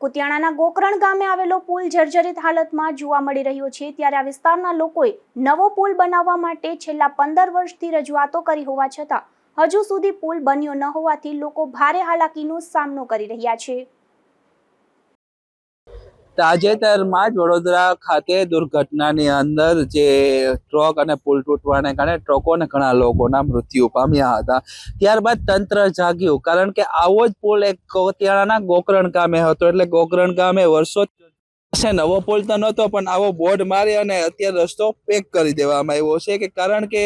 કુતિયાણાના ગોકરણ ગામે આવેલો પુલ જર્જરિત હાલતમાં જોવા મળી રહ્યો છે. ત્યારે આ વિસ્તારના લોકોએ નવો પુલ બનાવવા માટે છેલ્લા પંદર વર્ષથી રજૂઆતો કરી હોવા છતાં, હજુ સુધી પુલ બન્યો ન હોવાથી લોકો ભારે હાલાકીનો સામનો કરી રહ્યા છે. તાજેતરમાં જ વડોદરા ખાતે દુર્ઘટનાની અંદર જે ટ્રક અને પુલ તૂટવાને કારણે ટ્રકોને ઘણા લોકોના મૃત્યુ પામ્યા હતા. ત્યારબાદ તંત્ર જાગ્યું કારણ કે આવો જ પુલ એક કોતિયાણાના ગોકરણ ગામે હતો. એટલે ગોકરણ ગામે વર્ષો છે નવો પુલ તો નહોતો, પણ આવો બોર્ડ મારી અને અત્યારે રસ્તો પેક કરી દેવામાં આવ્યો છે કે કારણ કે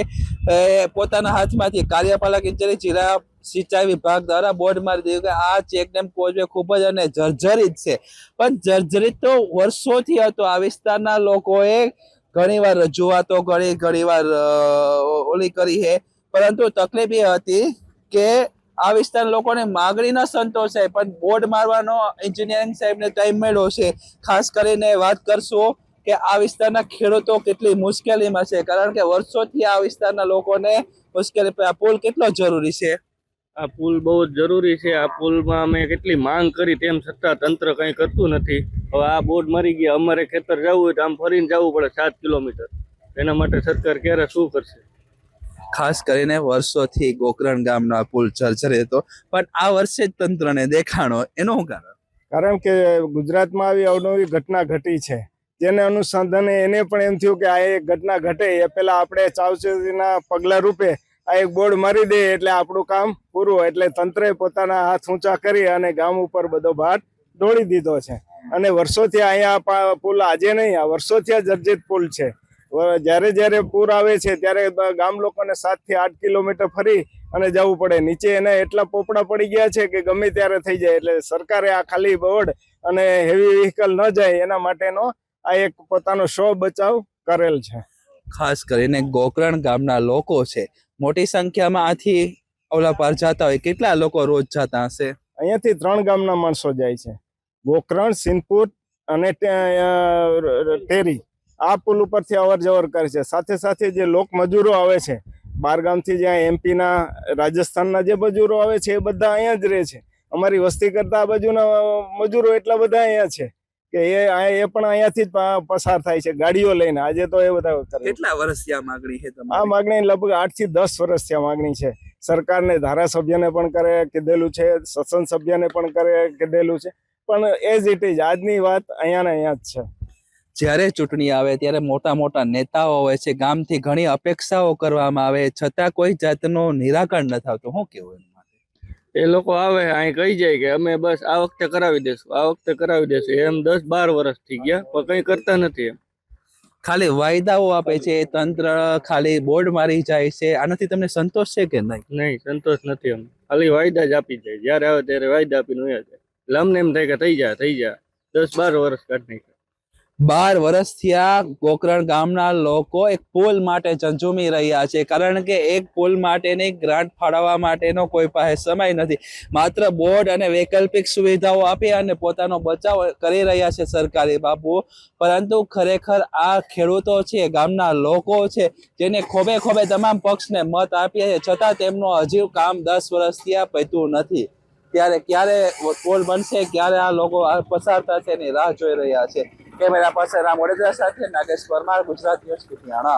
પોતાના હાથમાંથી કાર્યપાલક ઇજનેરી જિલ્લા સિંચાઈ વિભાગ દ્વારા બોર્ડ મારી દીધું કે આ ચેકડેમ કોઝવે ખૂબ જ અને જર્જરિત છે. પણ જર્જરિત તો વર્ષોથી હતો. આ વિસ્તારના લોકોએ ઘણીવાર રજૂઆતો કરી, ઘણીવાર ઓલી કરી છે. પરંતુ તકલીફ એ હતી કે આ વિસ્તારના લોકોને માગણી ન સંતોષાય. પણ બોર્ડ મારવાનો એન્જિનિયરિંગ સાહેબને ટાઈમ મળ્યો છે. ખાસ કરીને વાત કરશું કે આ વિસ્તારના ખેડૂતો કેટલી મુશ્કેલીમાં છે. કારણ કે વર્ષોથી આ વિસ્તારના લોકોને મુશ્કેલી પુલ કેટલો જરૂરી છે? આ પુલ બહુ જ જરૂરી છે. આ પુલમાં અમે કેટલી માંગ કરી તેમ છતાં તંત્ર કંઈ કરતું નથી. હવે આ બોર્ડ મરી ગયા. અમારે ખેતર જવું હોય તો આમ ફરીને જવું પડે સાત કિલોમીટર. એના માટે સરકાર ક્યારે શું કરશે? ખાસ કરીને વર્ષોથી ગોકરણ ગામનો આ પુલ જર્જરિત હતો. પણ આ વર્ષે જ તંત્રને દેખાણો. એનું શું કારણ? કારણ કે ગુજરાતમાં આવી અવનવી ઘટના ઘટી છે. જેને અનુસંધાને એને પણ એમ થયું કે આ એક ઘટના ઘટે. એ પહેલાં આપણે સાવચેતીના પગલા રૂપે આ એક બોર્ડ મારી દે એટલે આપણું કામ પૂરું એટલે તંત્રએ પોતાના હાથ ઊંચા કરી અને ગામ ઉપર બધો ભાર ઢોળી દીધો છે. અને વર્ષોથી અહીંયા પુલ આજે નહીં, આ વર્ષોથી આ જર્જરિત પુલ છે. જ્યારે જ્યારે પૂર આવે છે, ત્યારે ગામ લોકોને સાતથી આઠ કિલોમીટર ફરી અને જવું પડે. નીચે એને એટલા પોપડા પડી ગયા છે કે ગમે ત્યારે થઈ જાય. એટલે સરકારે આ ખાલી બોર્ડ અને હેવી વ્હીકલ ન જાય, એના માટેનો આ એક પોતાનો શો બચાવ કરેલ છે. ખાસ કરીને ગોકરણ ગામના લોકો છે મોટી સંખ્યામાં આથી ઓલા પાર જતા હોય. કેટલા લોકો રોજ જતા હશે? અહીંયાથી ત્રણ ગામના માણસો જાય છે. ગોકરણ, સિંધપુર અને ટેરી આ પુલ ઉપરથી અવર જવર કરે છે. સાથે સાથે જે લોક મજૂરો આવે છે, બાર ગામથી જ્યાં એમપીના, રાજસ્થાનના જે મજૂરો આવે છે, એ બધા અહીંયા જ રહે છે. અમારી વસ્તી કરતા આ બાજુના મજૂરો એટલા બધા અહીંયા છે. કે એ એ પણ અહીંયાથી જ પસાર થાય છે. ગાડીઓ લઈને. આજે તો એ બધા. કેટલા વર્ષથી આ માગણી છે આ માગણી લગભગ આઠથી દસ વર્ષથી આ માગણી છે. સરકારને ધારાસભ્યને પણ કરે કીધેલું છે. સસન સભ્યને પણ કરે કીધેલું છે. પણ એઝ ઇટ ઇઝ આજની વાત અહીંયા ને અહીંયા જ છે. જ્યારે ચૂંટણી આવે ત્યારે મોટા મોટા નેતાઓ હોય છે. ગામથી ઘણી અપેક્ષાઓ કરવામાં આવે. છતાં કોઈ જાતનો નિરાકરણ ન થતું શું કેવું એ લોકો આવે અહીં કહી જાય કે અમે બસ આ વખતે કરાવી દેશું આ વખતે કરાવી દેશું. એમ દસ બાર વર્ષ થઈ ગયા પણ કંઈ કરતા નથી એમ. ખાલી વાયદાઓ આપે છે તંત્ર ખાલી બોર્ડ મારી જાય છે. આનાથી તમને સંતોષ છે કે નહીં? નહીં સંતોષ નથી એમ. ખાલી વાયદા જ આપી જાય. જ્યારે આવે ત્યારે વાયદા આપીને વયા જાય. એટલે એમ થાય કે થઈ જાય થઈ જાય દસ બાર વર્ષ કાઢ નાખ્યા. બાર વર્ષથી આ ગોકરણ ગામના લોકો એક પુલ માટે ઝંઝુમી રહ્યા છે. કારણ કે એક પુલ માટેની ગ્રાન્ટ ફાળવવા માટેનો કોઈ પાસે સમય નથી. માત્ર બોર્ડ અને વૈકલ્પિક સુવિધાઓ આપી અને પોતાનો બચાવ કરી રહ્યા છે સરકારી બાબુ પરંતુ ખરેખર આ ખેડૂતો છે, ગામના લોકો છે, જેને ખોબે ખોબે તમામ પક્ષને મત આપ્યા છે. છતાં તેમનું હજી કામ દસ વર્ષથી આ પૈતું નથી. ત્યારે ક્યારે પુલ બનશે, ક્યારે આ લોકો પસાર થશે એની રાહ જોઈ રહ્યા છે. કેમેરા પાસે રામ વડોદરા સાથે નાગેશ પરમાર ગુજરાત ન્યૂઝ કુતિયાણા